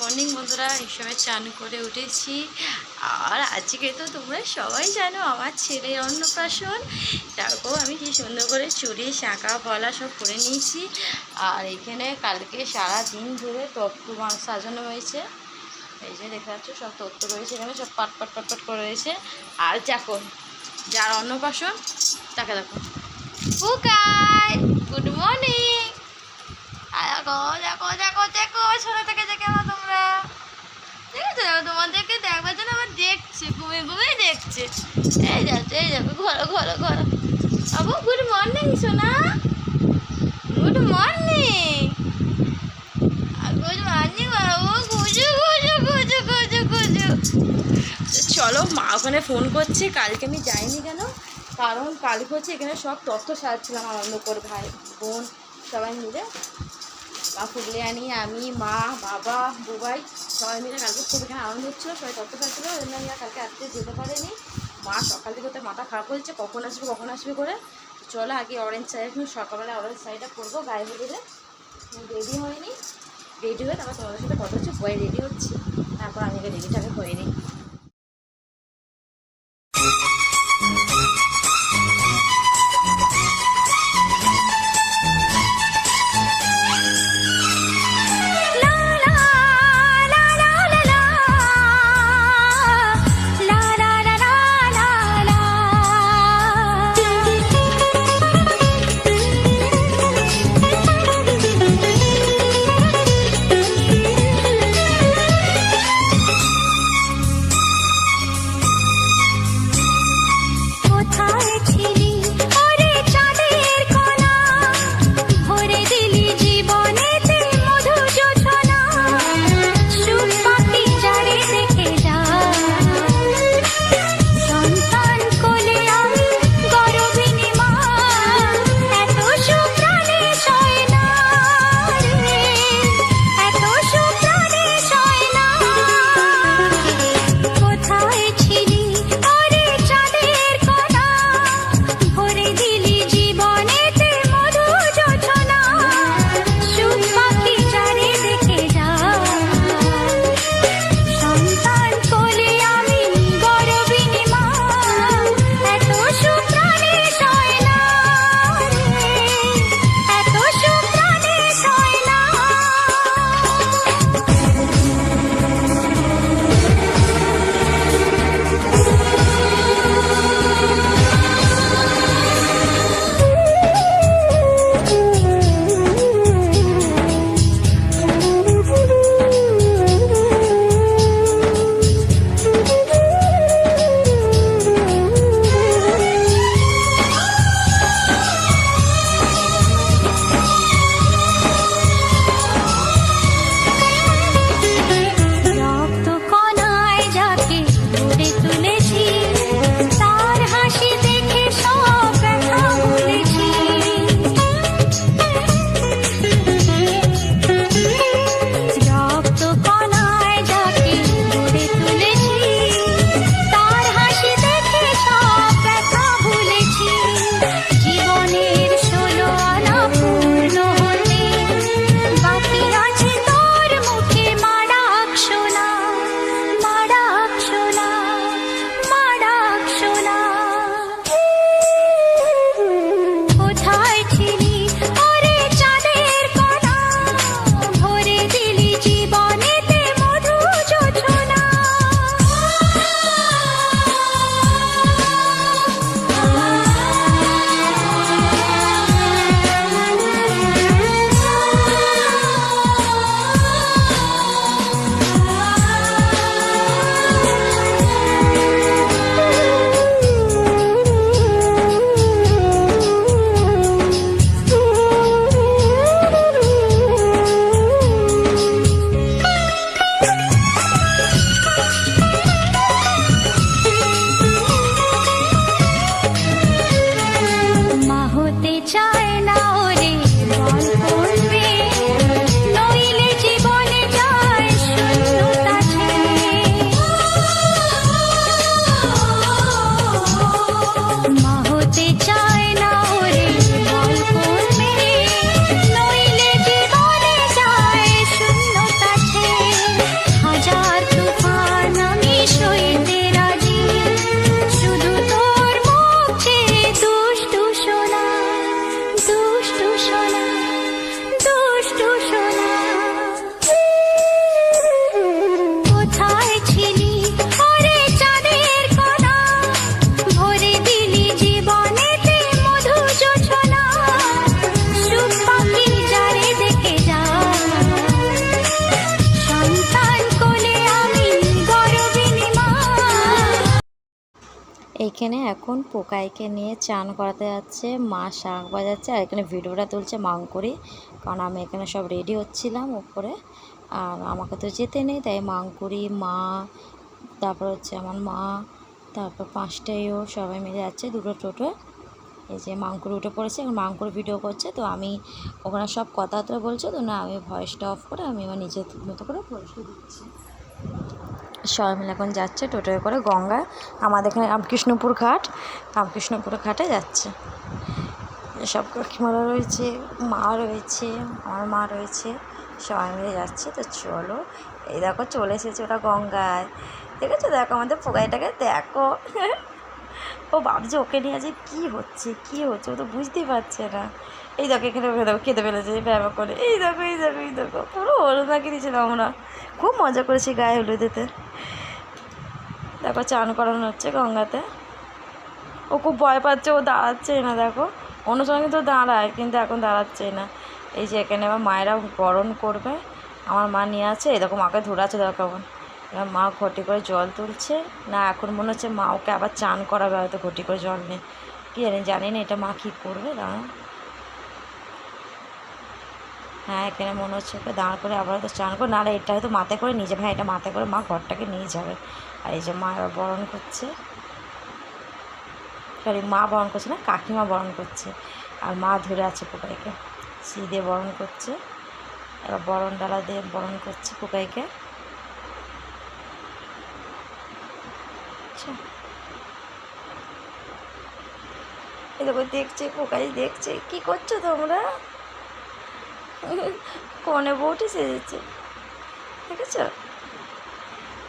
Morning বন্ধুরা হিসেবে চান করে উঠেছি। আর আজকে তো তোমরা সবাই জানো, আমার ছেলের অন্নপ্রাশন। তারপর আমি কি সুন্দর করে চুরি শাঁকা বলা সব করে নিয়েছি। আর এখানে কালকে সারা দিন ধরে তত্ত্ব সাজানো হয়েছে। এই যে দেখা যাচ্ছে সব তত্ত্ব রয়েছে এখানে, সব পাট পাট পাট পাট করে রয়েছে। আর চাকন যার অন্নপ্রাশন, তাকে দেখো। Bukai good morning. দেখো দেখো দেখো দেখো, ছোটো থেকে দেখে আমার তোমরা দেখেছ দেখো তোমাদেরকে দেখবার জন্য আমার দেখছে ঘুমিয়ে ঘুমিয়ে দেখছে। এই যাচ্ছে এই যাবে ঘরো ঘরো ঘরো। আবু গুড মর্নিং সোনা। গুড মর্নিং গুড মর্নিং বাবু। গুজু গুজু গুজু গুজু গুজু। চলো, মা ওখানে ফোন করছে, কালকে আমি যাইনি কেন? কারণ কালকে হচ্ছে এখানে সব তথ্য সাজাচ্ছিলাম আনন্দ করে ভাই, বোন, সবাই মিলে। বা ফুগলিয়ানি আমি, মা, বাবা বুবাই সবাই মিলে কালকে খুব এখানে আনন্দ হচ্ছিল, সবাই তত্ত্ব খাচ্ছিলো ওই জন্য আমি কালকে রাত্রে যেতে পারিনি। মা সকাল থেকে তো মাথা খারাপ হয়েছে কখন আসবে কখন আসবে করে। চলো আগে অরেঞ্জ শাড়ি সকালবেলা অরেঞ্জ শাড়িটা পরবো গায়ে হলুদে। রেডি হয়নি রেডি হয়ে তারপর তোমাদের সাথে কথা হচ্ছে বয়ে রেডি হচ্ছি। তারপর আমি রেডিটাকে হয়ে নিই। এইখানে এখন পোকাইকে নিয়ে চান করাতে যাচ্ছে, মা শাক বাজাচ্ছে, আর এখানে ভিডিওটা তুলছে মাংকরি কারণ আমি এখানে সব রেডি হচ্ছিলাম উপরে, আর আমাকে তো যেতে নেই, তাই মাংকুরি মা, তারপর হচ্ছে আমার মা, তারপর পাঁচটাইও সবাই মিলে যাচ্ছে, দুটো টোটো। এই যে মাংকুর উঠে পড়েছে, এখন মাংকুর ভিডিও করছে, তো আমি ওখানে সব কথাবার্তা বলছে, তো না, আমি ভয়েসটা অফ করে আমি আমার নিজের মতো করে ভয়েসটা দিচ্ছি। সবাই মিলে এখন যাচ্ছে টোটোয় করে গঙ্গা আমাদের এখানে রামকৃষ্ণপুর ঘাট, রামকৃষ্ণপুর ঘাটে যাচ্ছে। সব কাকিমারা রয়েছে, মা রয়েছে, আমার মা রয়েছে, সবাই মিলে যাচ্ছে। তো চলো, এই দেখো চলে এসেছে ওটা গঙ্গায়। ঠিক আছে দেখো আমাদের পোকাইটাকে, দেখো। ও ভাবছে ওকে নিয়ে যে কী হচ্ছে কী হচ্ছে ও তো বুঝতেই পারছে না। এই দেখো, এখানে ওকে দেখো খেতে ফেলেছে ব্যবহার করে। এই দেখো এই দেখো এই দেখো, পুরো হলুদ মাখিয়ে দিয়েছিলাম আমরা খুব মজা করেছি গায়ে হলুদেতে দেখো, চান করানো হচ্ছে গঙ্গাতে। ও খুব ভয় পাচ্ছে, ও দাঁড়াচ্ছে না, দেখো। অন্য সময় কিন্তু দাঁড়ায়, কিন্তু এখন দাঁড়াচ্ছে না। এই যে এখানে আমার মায়েরা বরণ করবে, আমার মা নিয়ে আছে এরকম মাকে ধরাচ্ছে দেখো কেমন। এবার মা ঘটি করে জল তুলছে। না, এখন মনে হচ্ছে মা ওকে আবার চান করাবে, হয়তো ঘটি করে জল নিয়ে কী জানি জানি না এটা মা কী করবে দাঁড়া হ্যাঁ এখানে মনে হচ্ছে ওকে দাঁড় করে আবার হয়তো চান করে নাহলে এটা হয়তো মাথায় করে নিয়ে যাবে হ্যাঁ এটা মাথায় করে মা ঘরটাকে নিয়ে যাবে। আর এই যে মা এবার বরণ করছে। সরি, মা বরণ করছে না, কাকিমা বরণ করছে। আর মা ধরে আছে পোকাইকে। সি দিয়ে বরণ করছে। এবার বরণ ডালা দিয়ে বরণ করছে পোকাইকে। আচ্ছা। দেখো, দেখছে পোকাই, দেখছে। কি করছ তোমরা? কনে বউটি সেজেছে দেখেছ?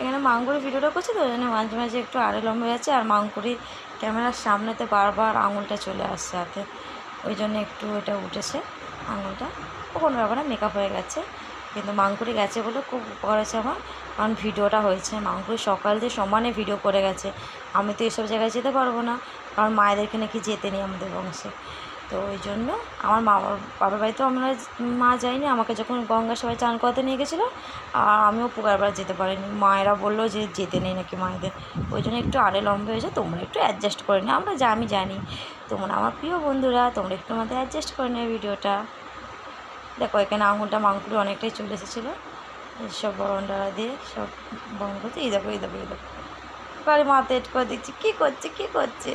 এখানে মাঙ্গুরি ভিডিওটা করছে তো জন্য মাঝে মাঝে একটু আড়ে লম্বা যাচ্ছে, আর মাঙ্গুরি ক্যামেরার সামনেতে বারবার আঙুলটা চলে আসছে হাতে। ওই জন্য একটু এটা উঠেছে আঙুলটা। ও কোনো ব্যাপার না মেকআপ হয়ে গেছে। কিন্তু মাঙ্কুরি গেছে বলে খুব উপকার হয়েছে আমার, কারণ ভিডিওটা হয়েছে। মাঙ্কুরি সকাল দিয়ে সমানে ভিডিও করে গেছে, আমি তো এসব জায়গায় যেতে পারব না, কারণ মায়েদেরকে নাকি যেতে নেই আমাদের বংশে। তো ওই জন্য আমার মা বাবার বাড়িতেও আমরা মা যাইনি, আমাকে যখন গঙ্গা সবাই চান করাতে নিয়ে গেছিল, আর আমিও পুকার বার যেতে পারিনি। মায়েরা বলল যে যেতে নেই নাকি মায়েদের। ওই জন্য একটু আড়ে লম্বা হয়েছে, তোমরা একটু অ্যাডজাস্ট করে নিও। আমরা যা, আমি জানি। তোমরা আমার প্রিয় বন্ধুরা, তোমরা একটু আমাদের অ্যাডজাস্ট করে নিও ভিডিওটা। দেখো, এখানে আঙুলটা মাংকুড়ি অনেকটাই চলে এসেছিল। সব বরণডালা দিয়ে সব বরণ করছে। এই দেখো এই দেখো এই দেখো। বাড়ি মাথা এট করে দিচ্ছি। কী করছে কী করছে?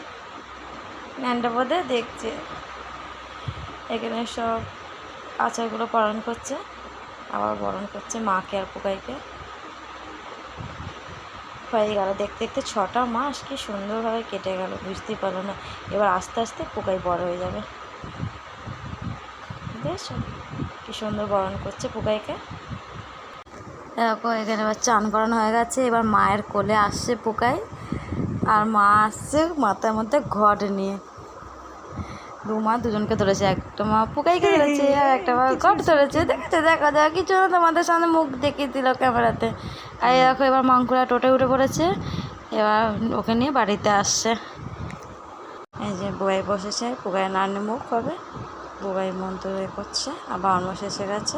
ন্যান্ডা বোধে দেখছে। এখানে সব আচারগুলো পালন করছে। আবার বরণ করছে মাকে আর পোকাইকে। হয়ে গেল দেখতে দেখতে ছটা মাস, কি সুন্দরভাবে কেটে গেল, বুঝতেই পারল না। এবার আস্তে আস্তে পোকাই বড় হয়ে যাবে। দেখছ কি সুন্দর বরণ করছে পোকাইকে। দেখো, এখানে এবার চান করানো হয়ে গেছে। এবার মায়ের কোলে আসছে পোকাই। আর মা আসছে মাথার মধ্যে ঘট নিয়ে। দু মা দুজনকে ধরেছে একটা মা পোকাইকে ধরেছে আর একটা মা কট ধরেছে। দেখেছে দেখা যায় কিছু না তোমাদের সামনে মুখ দেখিয়ে দিল ক্যামেরাতে। আর দেখো এবার মাংকুরা টোটে উঠে পড়েছে। এবার ওকে নিয়ে বাড়িতে আসছে। এই যে বোয়াই বসেছে পোকায় নানি মুখ হবে। বউয়াই মন্ত্র করছে আর বাউন বসে এসে গেছে।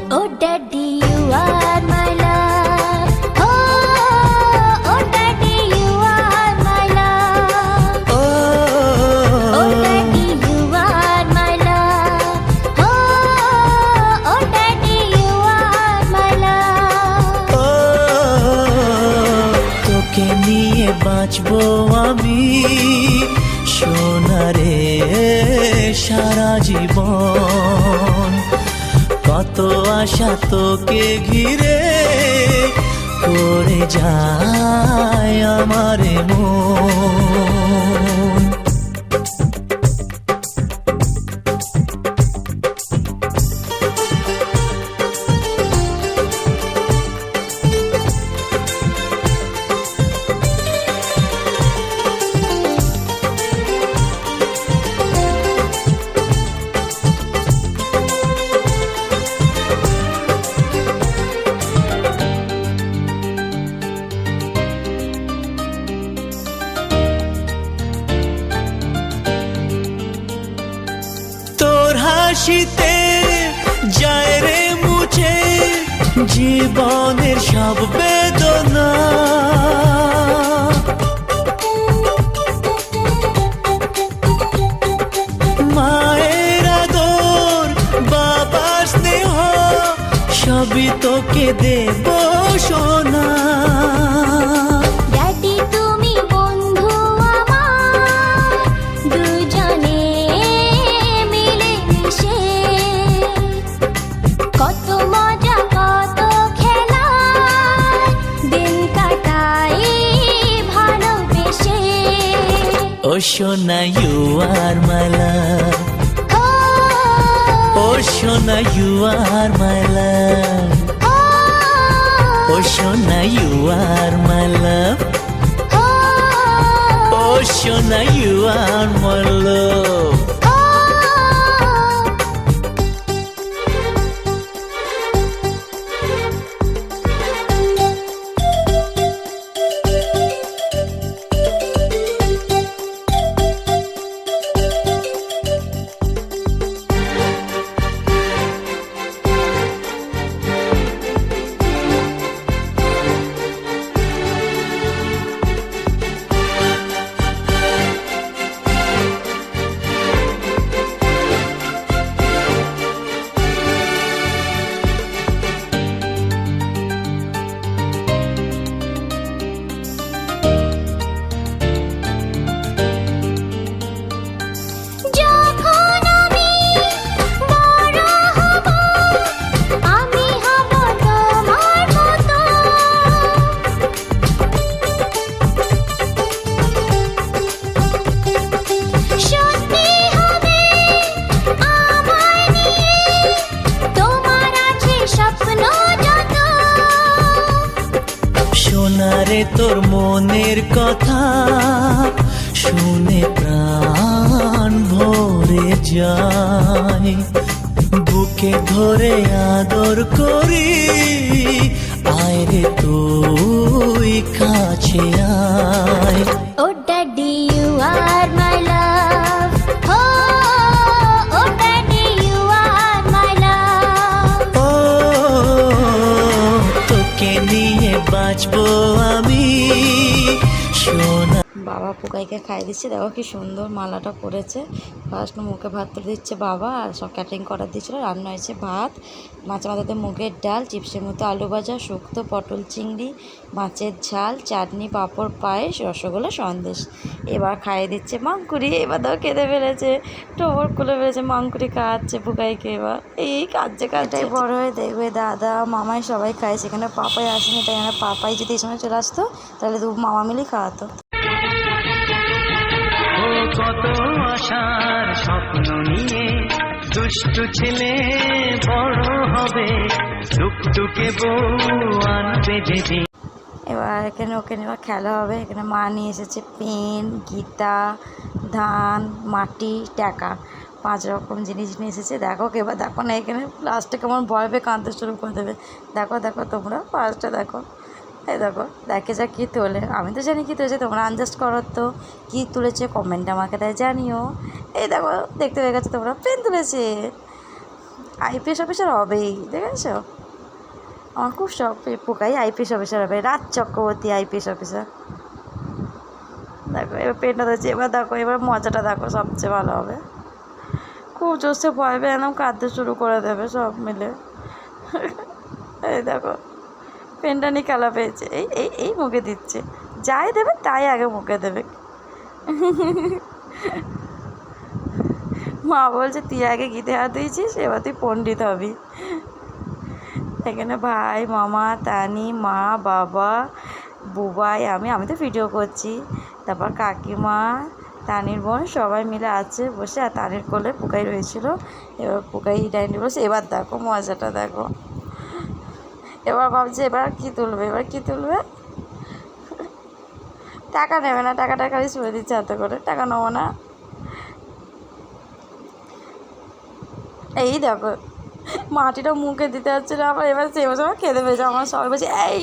আশা তোকে ঘিরে করে যায় আমার মন। হাসিতে যায় রে মুছে জীবনের সব বেদনা। মায়ের আদর, বাবার স্নেহ, সবই তোকে দেব সোনা। সোনা ইউ আর মালা। ও সোনা ইউ আর মালা। ও সোনা ইউ আর মালা। ও সোনা ইউ আর মাই মনের কথা শুনে প্রাণ ভরে যায়। বুকে ধরে আদর করি, আয় রে তুই কাছে আয়। বাবা পুকাইকে খাই দিচ্ছে। দেখো কি সুন্দর মালাটা পরেছে। ফার্স্ট মুখে ভাত তুলে দিচ্ছে বাবা, আর সব ক্যাটারিং করার দিচ্ছিল রান্না হয়েছে ভাত মাছ মাথাতে মুগের ডাল, চিপসের মতো আলু ভাজা, শুক্তো, পটল চিংড়ি, মাছের ঝাল, চাটনি, পাঁপড়, পায়েস, রসগোল্লা, সন্দেশ। এবার খাইয়ে দিচ্ছে মাংকুড়ি এবার দেখো খেতে ফেলেছে। টোবর খুলে ফেলেছে মাংকুড়ি খাওয়াচ্ছে পুকাইকে এবার। এই কাজে কাজটাই বড় হয়ে দেখবে দাদা, মামাই সবাই খায়। সেখানে পাপাই আসেনি, তাই এখানে পাপাই যদি এই সময় চলে আসতো, তাহলে দু মামা মিলেই খাওয়াতো। কত আশার স্বপ্ন নিয়ে দুষ্টু ছেলে বড় হবে টুকটুকে বউ আনবে এবার এখানে ওকে এবার খেলা হবে, এখানে মা নিয়ে এসেছে পেন, গীতা, ধান, মাটি টাকা পাঁচ রকম জিনিস নিয়ে এসেছে। দেখো এবার দেখো না এখানে। লাস্টে কেমন ভয় পেয়ে কাঁদতে শুরু করে দেবে। দেখো দেখো তোমরা ফার্স্টে দেখো। এই দেখো, দেখে যা কী তোলে। আমি তো জানি কী তুলেছে, তোমরা আন্দাজ করো তো। কী তুলেছে কমেন্টে আমাকে তাই জানিও। এই দেখো, দেখতে পেয়ে গেছো তোমরা পেন তুলেছে। আইপিএস অফিসার হবেই, দেখেছ? আমার খুব শখ পোকাই আইপিএস অফিসার হবে, রাজ চক্রবর্তী আইপিএস অফিসার দেখো, এবার পেনটা ধরছে, এবার দেখো, এবার মজাটা দেখো, সবচেয়ে ভালো হবে। খুব জোরসে ভয় পেয়ে একদম কাঁদতে শুরু করে দেবে সব মিলে। এই দেখো পেনটা নিয়ে খেলা পেয়েছে। এই এই এই মুখে দিচ্ছে। যাই দেবে, তাই আগে মুখে দেবে। মা বলছে, তুই আগে গীতে হাত দিয়েছিস, এবার তুই পণ্ডিত হবি। এখানে ভাই, মামা, তানি, মা, বাবা, বুবাই, আমি আমি তো ভিডিও করছি। তারপর কাকিমা, তানির বোন সবাই মিলে আছে বসে, আর তানির কোলে পুকাই রয়েছিল। এবার পুকাই ডাইনি বসে, এবার দেখো মজাটা দেখো। এবার ভাবছে এবার কি তুলবে এবার কি তুলবে? টাকা নেবে না টাকাটা খালি ছুঁড়ে দিচ্ছে হাতে করে টাকা নেব না। এই দেখো মাটিটা মুখে দিতে হচ্ছিল আবার এবার সে বছর খেতে পেয়েছে আমার সবাই বলছে এই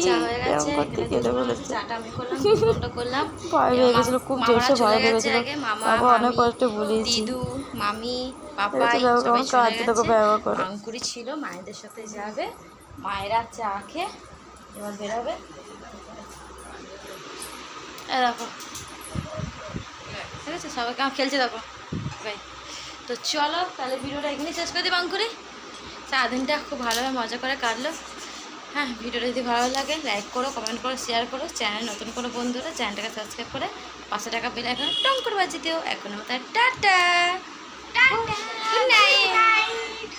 করতে খেতে বলেছে। ভয় পেয়ে গেছিল খুব জোরসে ভয় পেয়ে গেছে গেছিল। তারপর অনেক কষ্টে বলিয়েছি মামি কাঁদছে তোকে ব্যবহার করে। ছিল মায়েদের সাথে যাবে। মায়েরা চা খেয়ে এবার বেরোবে। দেখো। ঠিক আছে সবাই কেমন খেলছে দেখো। তো চলো তাহলে ভিডিওটা এখানেই শেষ করে দিই বাঙ্কুরি। সারাদিনটা খুব ভালোভাবে মজা করে কাটলো। হ্যাঁ ভিডিওটা যদি ভালো লাগে লাইক করো কমেন্ট করো শেয়ার করো। চ্যানেল নতুন কোনো বন্ধুরা চ্যানেলটাকে সাবস্ক্রাইব করে পাঁচশো টাকা পেলে এখন টং করে বাজিয়ে দিও। এখন টাটা! টাটা! Good night